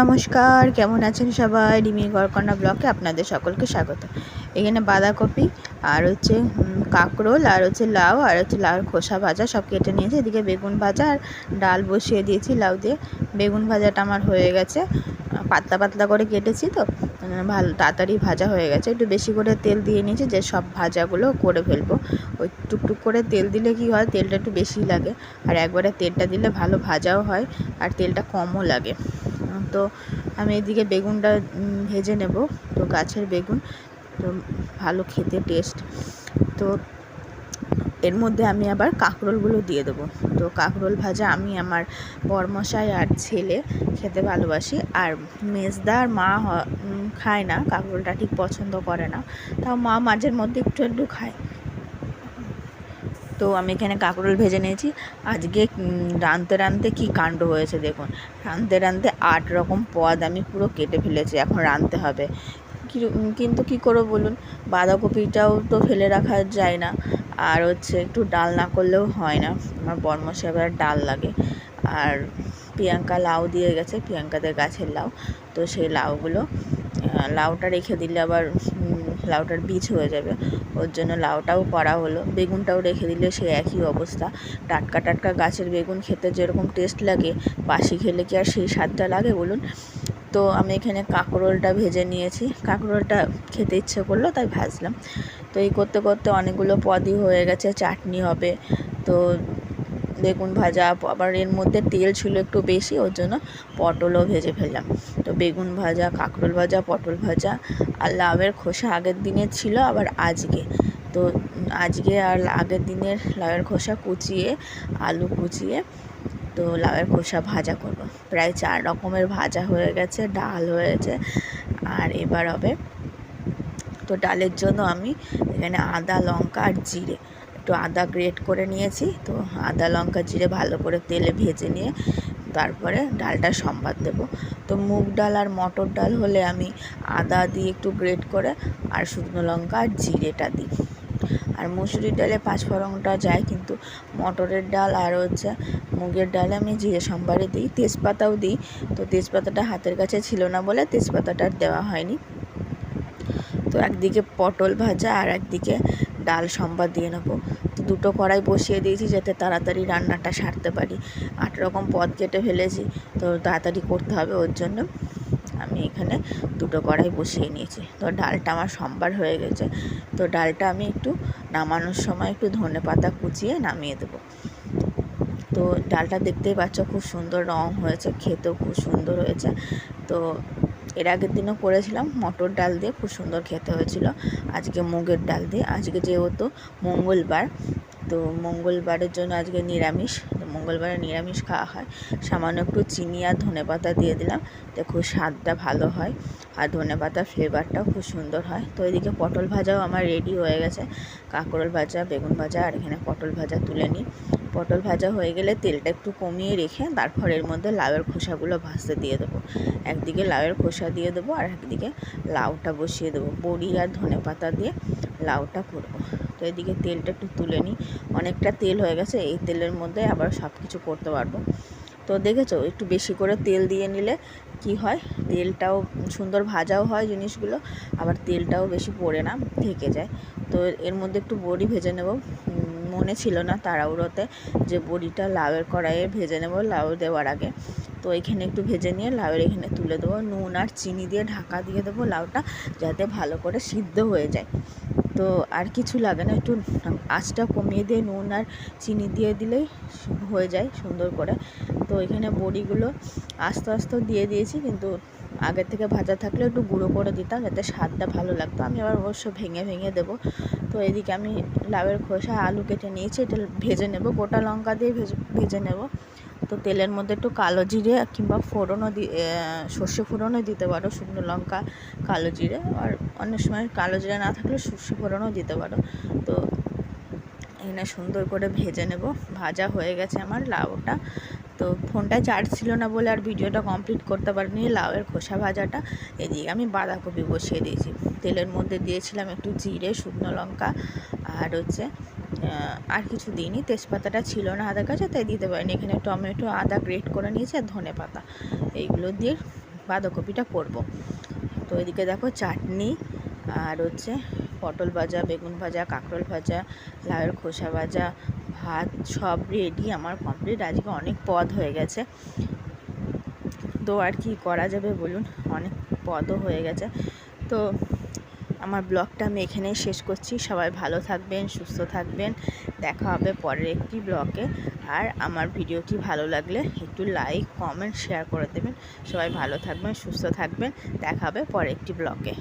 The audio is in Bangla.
নমস্কার, কেমন আছেন সবাই? ডিমি গড়কন্যা ব্লকে আপনাদের সকলকে স্বাগত। এখানে বাঁধাকপি, আর হচ্ছে কাঁকরোল, আর হচ্ছে লাউ, আর হচ্ছে লাউর খোসা ভাজা সব কেটে নিয়েছি। এদিকে বেগুন ভাজা আর ডাল বসিয়ে দিয়েছি লাউ দিয়ে। বেগুন ভাজাটা আমার হয়ে গেছে। পাতলা পাতলা করে কেটেছি তো। ভালো, তাড়াতাড়ি ভাজা হয়ে গেছে। একটু বেশি করে তেল দিয়ে নিয়েছি যে সব ভাজাগুলো করে ফেলব। ওই টুকটুক করে তেল দিলে কি হয়, তেলটা একটু বেশি লাগে। আর একবারে তেলটা দিলে ভালো ভাজাও হয়, আর তেলটা কমও লাগে। তো আমি এদিকে বেগুনটা ভেজে নেব। তো গাছের বেগুন, তো ভালো খেতে টেস্ট তো এর মধ্যে আমি আবার কাঁকরোলগুলো দিয়ে দেবো। তো কাঁকরোল ভাজা আমি আমার বরমশাই আর ছেলে খেতে ভালোবাসি। আর মেজদা আর মা খায় না, কাঁকরোলটা ঠিক পছন্দ করে না। তাও মা মাঝের মধ্যে একটু একটু খায়। তো আমি এখানে কাঁকরোল ভেজে নিয়েছি। আজকে রাঁধতে রাঁধতে কী কাণ্ড হয়েছে দেখুন। রাঁধতে রাঁধতে আট রকম পদ আমি পুরো কেটে ফেলেছি, এখন রাঁধতে হবে। কিন্তু কী করব বলুন? বাঁধাকপিটাও তো ফেলে রাখা যায় না। আর হচ্ছে একটু ডাল না করলেও হয় না। আমার বর্মশে আবার ডাল লাগে। আর প্রিয়াঙ্কা লাউ দিয়ে গেছে, প্রিয়াঙ্কাদের গাছের লাউ। তো সেই লাউগুলো লাউটা রেখে দিলে আবার লাউটার বীজ হয়ে যাবে। ওর জন্য লাউটাও করা হলো। বেগুনটাও রেখে দিলে সে একই অবস্থা। টাটকা টাটকা গাছের বেগুন খেতে যেরকম টেস্ট লাগে, বাসি খেলে কি আর সেই স্বাদটা লাগে বলুন? তো আমি এখানে কাঁকরোলটা ভেজে নিয়েছি। কাঁকরোলটা খেতে ইচ্ছে করল, তাই ভাজলাম। তো এই করতে করতে অনেকগুলো পদই হয়ে গেছে, চাটনি হবে। তো বেগুন ভাজা, আবার এর মধ্যে তেল ছিল একটু বেশি, ওর জন্য পটলও ভেজে ফেললাম। তো বেগুন ভাজা, কাঁকরোল ভাজা, পটল ভাজা আর লাউয়ের খোসা আগের দিনের ছিল, আবার আজকে। তো আজকে আর আগের দিনের লাউয়ের খোসা কুচিয়ে, আলু কুচিয়ে, তো লাউয়ের খোসা ভাজা করব। প্রায় চার রকমের ভাজা হয়ে গেছে, ডাল হয়েছে, আর এবার হবে, তো ডালের জন্য আমি এখানে আদা, লঙ্কা আর জিরে একটু আদা গ্রেট করে নিয়েছি। তো আদা, লঙ্কা, জিরে ভালো করে তেলে ভেজে নিয়ে তারপরে ডালটা সম্বাদ দেব। তো মুগ ডাল আর মটর ডাল হলে আমি আদা দিয়ে একটু গ্রেট করে আর শুকনো লঙ্কা আর জিরেটা দিই। আর মুসুরির ডালে পাঁচফোড়নটা যায়, কিন্তু মটরের ডাল আর হচ্ছে মুগের ডালে আমি জিরে সম্বারে দিই। তেজপাতাও দিই। তো তেজপাতাটা হাতের কাছে ছিল না বলে তেজপাতাটা দেওয়া হয়নি। তো একদিকে পটল ভাজা আর একদিকে ডাল, সম্বাদ দিয়ে নেব। তো দুটো কড়াই বসিয়ে দিয়েছি যাতে তাড়াতাড়ি রান্নাটা সারতে পারি। আট রকম পদ কেটে ফেলেছি, তো তাড়াতাড়ি করতে হবে ওর জন্য। আমি এখানে দুটো কড়াই বসিয়ে নিয়েছি। তো ডালটা আমার সম্বার হয়ে গেছে। তো ডালটা আমি একটু নামানোর সময় একটু ধনে পাতা কুচিয়ে নামিয়ে দেবো। তো ডালটা দেখতেই পাচ্ছ খুব সুন্দর রং হয়েছে, খেতেও খুব সুন্দর হয়েছে। তো এর আগের দিনও করেছিলাম, মটর ডাল দিয়ে খুব সুন্দর খেতে হয়েছিল। আজকে মুগের ডাল দিয়ে, আজকে যেহেতু মঙ্গলবার, তো মঙ্গলবারের জন্য আজকে নিরামিষ, তো মঙ্গলবারে নিরামিষ খাওয়া হয়। সামান্য একটু চিনি আর ধনে পাতা দিয়ে দিলাম, তো খুব স্বাদটা ভালো হয় আর ধনে পাতার ফ্লেভারটাও খুব সুন্দর হয়। তো এদিকে পটল ভাজাও আমার রেডি হয়ে গেছে, কাঁকরোল ভাজা, বেগুন ভাজা আর এখানে পটল ভাজা তুলে নিই। পটল ভাজা হয়ে গেলে তেলটা একটু কমিয়ে রেখে তারপর এর মধ্যে লাউয়ের খোসাগুলো ভাজতে দিয়ে দেবো। একদিকে লাউয়ের খোসা দিয়ে দেবো আর একদিকে লাউটা বসিয়ে দেবো। বড়ি আর ধনে পাতা দিয়ে লাউটা করব। তো এদিকে তেলটা একটু তুলে নিই। অনেকটা তেল হয়ে গেছে, এই তেলের মধ্যে আবার সব কিছু করতে পারব। তো দেখেছ, একটু বেশি করে তেল দিয়ে নিলে কি হয়? তেলটাও সুন্দর ভাজাও হয় জিনিসগুলো, আবার তেলটাও বেশি পড়ে না, থেকে যায়। তো এর মধ্যে একটু বড়ি ভেজে নেব। মনে ছিল না তাড়াহুড়োতে যে বড়িটা লাউয়ের কড়াইয়ে ভেজে নেব, লাউ দেওয়ার আগে। তো এখানে একটু ভেজে নিয়ে লাউয়ের এখানে তুলে দেবো। নুন আর চিনি দিয়ে ঢাকা দিয়ে দেবো লাউটা যাতে ভালো করে সিদ্ধ হয়ে যায়। তো আর কিছু লাগে না, একটু আঁচটা কমিয়ে দিয়ে নুন আর চিনি দিয়ে দিলেই হয়ে যায় সুন্দর করে। তো এখানে বড়িগুলো আস্তে আস্তে দিয়ে দিয়েছি, কিন্তু আগের থেকে ভাজা থাকলে একটু গুঁড়ো করে দিতাম যাতে স্বাদটা ভালো লাগতো। আমি আবার অবশ্য ভেঙে ভেঙে দেবো। তো এদিকে আমি লাউয়ের খোসা, আলু কেটে নিয়েছি, এটা ভেজে নেব। গোটা লঙ্কা দিয়ে ভেজে ভেজে নেব। তো তেলের মধ্যে একটু কালো জিরে কিংবা ফোড়নও সর্ষে ফোড়নও দিতে পারো, শুকনো লঙ্কা, কালো জিরে। আর অনেক সময় কালো জিরে না থাকলে সর্ষে ফোড়নও দিতে পারো। তো এখানে সুন্দর করে ভেজে নেব। ভাজা হয়ে গেছে আমার লাউটা। তো ফোনটা চার্জ ছিল না বলে আর ভিডিওটা কমপ্লিট করতে পারিনি লাউয়ের খোসা ভাজাটা। এদিকে আমি বাঁধাকপি বসিয়ে দিয়েছি। তেলের মধ্যে দিয়েছিলাম একটু জিরে, শুকনো লঙ্কা আর হচ্ছে আর কিছু দিইনি। তেজপাতাটা ছিল না হাতের কাছে, তাই দিতে পারিনি। এখানে টমেটো, আদা গ্রেট করে নিয়েছি আর ধনে পাতা। এইগুলো দিয়ে বাঁধাকপিটা করব। তো এদিকে দেখো চাটনি আর হচ্ছে পটল ভাজা, বেগুন ভাজা, কাঁকরোল ভাজা, লাউয়ের খোসা ভাজা, ভাত সব রেডি আমার কমপ্লিট আজকে অনেক পদ হয়ে গেছে। তো আর কি করা যাবে বলুন? অনেক পদও হয়ে গেছে। তো আমার ব্লগটা আমি এখানেই শেষ করছি। সবাই ভালো থাকবেন, সুস্থ থাকবেন। দেখা হবে পরের একটি ব্লগে। আর আমার ভিডিওটি ভালো লাগলে একটু লাইক কমেন্ট শেয়ার করে দেবেন। সবাই ভালো থাকবেন, সুস্থ থাকবেন। দেখা হবে পরের একটি ব্লগে।